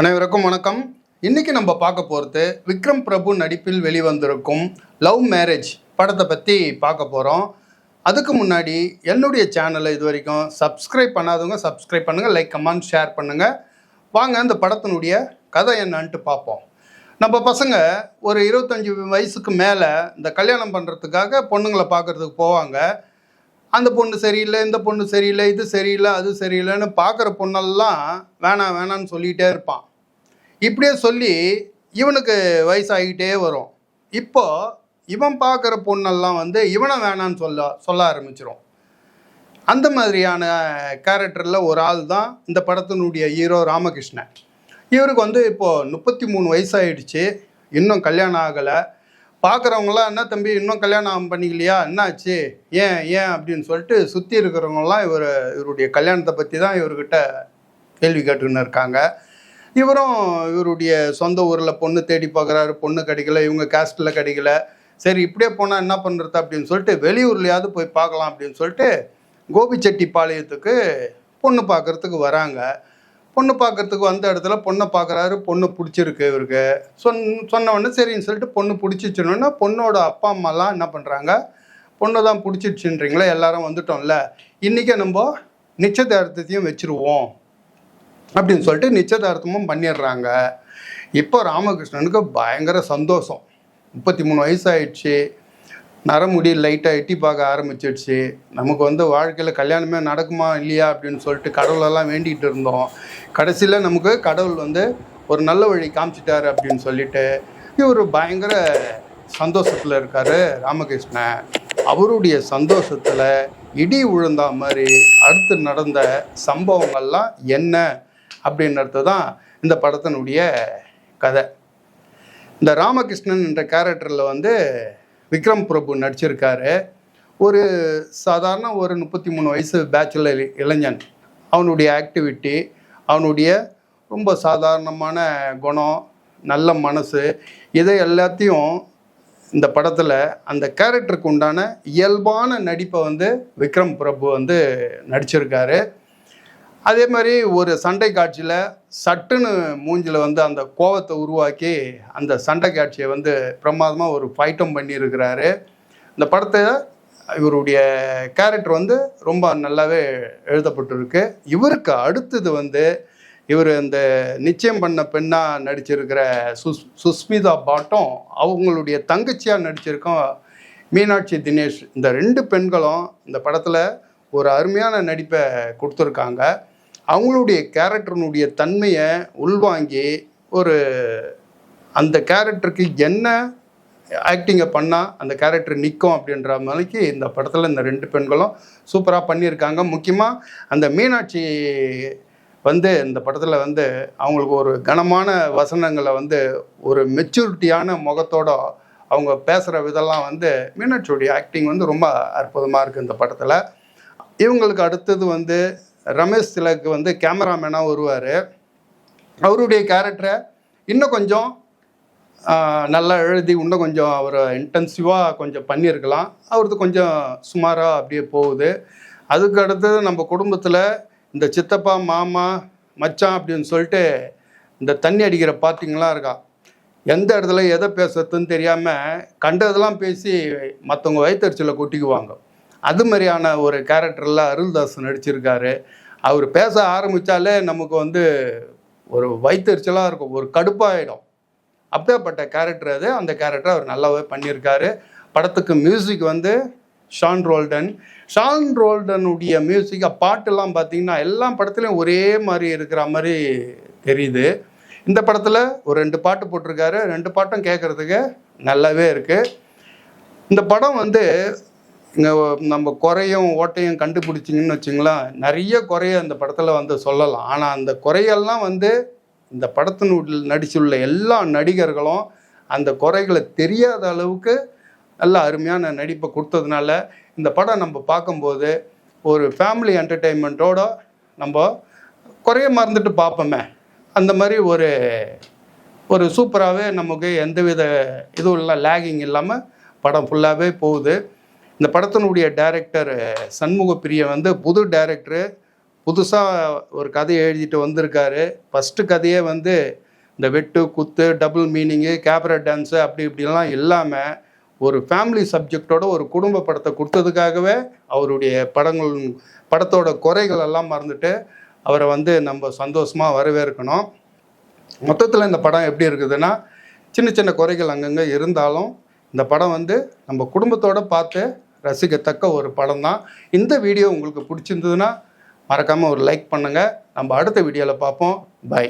அனைவருக்கும் வணக்கம். இன்னைக்கு நம்ம பார்க்க போகிறது விக்ரம் பிரபு நடிப்பில் வெளிவந்திருக்கும் லவ் மேரேஜ் படத்தை பற்றி பார்க்க போகிறோம் அதுக்கு முன்னாடி என்னுடைய சேனலை இது வரைக்கும் சப்ஸ்கிரைப் பண்ணாதவங்க சப்ஸ்கிரைப் பண்ணுங்கள் லைக் கமெண்ட் ஷேர் பண்ணுங்கள் வாங்க இந்த படத்தினுடைய கதை என்னன்ட்டு பார்ப்போம். நம்ம பசங்க ஒரு இருபத்தஞ்சி வயசுக்கு மேலே இந்த கல்யாணம் பண்ணுறதுக்காக பொண்ணுங்களை பார்க்குறதுக்கு போவாங்க. அந்த பொண்ணு சரியில்லை இந்த பொண்ணு சரியில்லை இது சரியில்லை அது சரியில்லைன்னு பார்க்குற பொண்ணெல்லாம் வேணாம் வேணான்னு சொல்லிகிட்டே இருப்பான். இப்படியே சொல்லி இவனுக்கு வயசாகிட்டே வரும். இப்போ இவன் பார்க்குற பொண்ணெல்லாம் வந்து இவனை வேணான்னு சொல்ல சொல்ல ஆரம்பிச்சிரும். அந்த மாதிரியான கேரக்டரில் ஒரு ஆள் தான் இந்த படத்தினுடைய ஹீரோ ராமகிருஷ்ணன். இவருக்கு வந்து இப்போது முப்பத்தி மூணு வயசாயிடுச்சு இன்னும் கல்யாணம் ஆகலை. பார்க்குறவங்களாம் என்ன தம்பி இன்னும் கல்யாணம் பண்ணிக்கலையா? என்னாச்சு? ஏன் ஏன்? அப்படின்னு சொல்லிட்டு சுற்றி இருக்கிறவங்களாம் இவர் இவருடைய கல்யாணத்தை பற்றி தான் இவர்கிட்ட கேள்வி கேட்டுன்னு இருக்காங்க. இவரும் இவருடைய சொந்த ஊரில் பொண்ணு தேடி பார்க்குறாரு பொண்ணு கிடைக்கல இவங்க காஸ்ட்டில் கிடைக்கல. சரி இப்படியே போனால் என்ன பண்ணுறது அப்படின்னு சொல்லிட்டு வெளியூர்லையாவது போய் பார்க்கலாம் அப்படின்னு சொல்லிட்டு கோபிச்செட்டிப்பாளையத்துக்கு பொண்ணு பார்க்குறதுக்கு வராங்க. பொண்ணு பார்க்கறதுக்கு வந்த இடத்துல பொண்ணை பார்க்குறாரு பொண்ணு பிடிச்சிருக்கு இவருக்கு. சொன் சொன்னவொடனே சரின்னு சொல்லிட்டு பொண்ணு பிடிச்சிச்சுன்னா பொண்ணோட அப்பா அம்மாலாம் என்ன பண்ணுறாங்க பொண்ணு தான் பிடிச்சிடுச்சுன்றீங்களே எல்லாரும் வந்துட்டோம்ல. இன்றைக்கே நம்ம நிச்சயதார்த்தத்தையும் வச்சுருவோம். அப்படின்னு சொல்லிட்டு நிச்சயதார்த்தமும் பண்ணிடுறாங்க. இப்போ ராமகிருஷ்ணனுக்கு பயங்கர சந்தோஷம். முப்பத்தி மூணு வயசாயிடுச்சு நரமுடி லைட்டாக எட்டி பார்க்க ஆரம்பிச்சிடுச்சு. நமக்கு வந்து வாழ்க்கையில் கல்யாணமே நடக்குமா இல்லையா அப்படின்னு சொல்லிட்டு கடவுளெல்லாம் வேண்டிகிட்டு இருந்தோம். கடைசியில் நமக்கு கடவுள் வந்து ஒரு நல்ல வழி காமிச்சிட்டாரு அப்படின்னு சொல்லிட்டு இவர் பயங்கர சந்தோஷத்தில் இருக்கார் ராமகிருஷ்ணன். அவருடைய சந்தோஷத்தில் இடி விழுந்தா மாதிரி அடுத்து நடந்த சம்பவங்கள்லாம் என்ன? அப்படின்றது தான் இந்த படத்தினுடைய கதை. இந்த ராமகிருஷ்ணன் என்ற கேரக்டரில் வந்து விக்ரம் பிரபு நடிச்சிருக்காரு. ஒரு சாதாரண ஒரு முப்பத்தி மூணு வயசு பேச்சுலர் இளைஞன். அவனுடைய ஆக்டிவிட்டி அவனுடைய ரொம்ப சாதாரணமான குணம் நல்ல மனசு இதை எல்லாத்தையும் இந்த படத்தில் அந்த கேரக்டருக்கு உண்டான இயல்பான நடிப்பை வந்து விக்ரம் பிரபு வந்து நடிச்சிருக்காரு. அதே மாதிரி ஒரு சண்டை காட்சியில் சட்டுன்னு மூஞ்சில் வந்து அந்த கோவத்தை உருவாக்கி அந்த சண்டை காட்சியை வந்து பிரமாதமாக ஒரு ஃபைட்டம் பண்ணியிருக்கிறாரு. இந்த படத்தை இவருடைய கேரக்டர் வந்து ரொம்ப நல்லாவே எழுதப்பட்டிருக்கு. இவருக்கு அடுத்தது வந்து இவர் இந்த நிச்சயம் பண்ண பெண்ணாக நடிச்சிருக்கிற சுஸ் சுஸ்மிதா பாட்டும் அவங்களுடைய தங்கச்சியாக நடிச்சிருக்கோம் மீனாட்சி தினேஷ் இந்த ரெண்டு பெண்களும் இந்த படத்தில் ஒரு அருமையான நடிப்பை கொடுத்துருக்காங்க. அவங்களுடைய கேரக்டர்னுடைய தன்மையை உள்வாங்கி ஒரு அந்த கேரக்டருக்கு என்ன ஆக்டிங்கை பண்ணால் அந்த கேரக்டர் நிற்கும் அப்படின்ற மாதிரிக்கு இந்த படத்தில் இந்த ரெண்டு பெண்களும் சூப்பராக பண்ணியிருக்காங்க. முக்கியமாக அந்த மீனாட்சி வந்து இந்த படத்தில் வந்து அவங்களுக்கு ஒரு கனமான வசனங்களை வந்து ஒரு மெச்சூரிட்டியான முகத்தோட அவங்க பேசுகிற விதெல்லாம் வந்து மீனாட்சியுடைய ஆக்டிங் வந்து ரொம்ப அற்புதமாக இருக்குது இந்த படத்தில். இவங்களுக்கு அடுத்தது வந்து ரமேஷ் திலக்கு வந்து கேமராமேனாக வருவார். அவருடைய கேரக்டரை இன்னும் கொஞ்சம் நல்லா எழுதி இன்னும் கொஞ்சம் அவரை இன்டென்சிவாக கொஞ்சம் பண்ணியிருக்கலாம். அவரது கொஞ்சம் சுமாராக அப்படியே போகுது. அதுக்கு அடுத்தது நம்ம குடும்பத்தில் இந்த சித்தப்பா மாமா மச்சான் அப்படின்னு சொல்லிட்டு இந்த தண்ணி அடிக்கிற பார்ட்டிங்கெலாம் இருக்கா? எந்த இடத்துல எதை பேசுறதுன்னு தெரியாமல் கண்டதெல்லாம் பேசி மற்றவங்க வயிற்றுச்சலை கொட்டிக்குவாங்க. அது மாதிரியான ஒரு கேரக்டரில் அருள்தாஸ் நடிச்சிருக்காரு. அவர் பேச ஆரம்பித்தாலே நமக்கு வந்து ஒரு வயிற்றுச்சலாக இருக்கும். ஒரு கடுப்பாயிடும். அப்பேற்பட்ட கேரக்டர் அது. அந்த கேரக்டர் அவர் நல்லாவே பண்ணியிருக்காரு. படத்துக்கு மியூசிக் வந்து ஷான் ரோல்டன். ஷான் ரோல்டனுடைய மியூசிக் பாட்டெல்லாம் பார்த்தீங்கன்னா எல்லா படத்துலையும் ஒரே மாதிரி இருக்கிற மாதிரி தெரியுது. இந்த படத்தில் ஒரு ரெண்டு பாட்டு போட்டிருக்காரு. ரெண்டு பாட்டும் கேட்குறதுக்கு நல்லாவே இருக்குது இந்த படம் வந்து இங்கே நம்ம குறையும் ஓட்டையும் கண்டுபிடிச்சிங்கன்னு வச்சுங்களேன் நிறைய குறைய இந்த படத்தில் வந்து சொல்லலாம். ஆனால் அந்த குறையெல்லாம் வந்து இந்த படத்தினுள் நடிச்சுள்ள எல்லா நடிகர்களும் அந்த குறைகளை தெரியாத அளவுக்கு நல்ல அருமையான நடிப்பை கொடுத்ததுனால இந்த படம் நம்ம பார்க்கும்போது ஒரு ஃபேமிலி என்டர்டெயின்மெண்ட்டோட நம்ம குறைய மறந்துட்டு பார்ப்போமே. அந்த மாதிரி ஒரு ஒரு சூப்பராகவே நமக்கு எந்தவித இதுவும் இல்லை லேகிங் இல்லாமல் படம் ஃபுல்லாகவே போகுது. இந்த படத்தினுடைய டைரக்டர் சண்முக பிரிய வந்து புது டைரக்டரு புதுசாக ஒரு கதையை எழுதிட்டு வந்திருக்காரு. ஃபஸ்ட்டு கதையே வந்து இந்த வெட்டு குத்து டபுள் மீனிங்கு கேப்ரா டான்ஸு அப்படி இப்படிலாம் இல்லாமல் ஒரு ஃபேமிலி சப்ஜெக்டோட ஒரு குடும்ப படத்தை கொடுத்ததுக்காகவே அவருடைய படங்கள் படத்தோட குறைகள் எல்லாம் மறந்துட்டு அவரை வந்து நம்ம சந்தோஷமாக வரவேற்கணும். மொத்தத்தில் இந்த படம் எப்படி இருக்குதுன்னா சின்ன சின்ன குறைகள் அங்கங்கே இருந்தாலும் இந்த படம் வந்து நம்ம குடும்பத்தோட பார்த்து ரசிக்கத்தக்க ஒரு படம் தான் இந்த வீடியோ உங்களுக்கு பிடிச்சிருந்ததுன்னா மறக்காமல் ஒரு லைக் பண்ணுங்கள் நம்ம அடுத்த வீடியோவில் பார்ப்போம். பை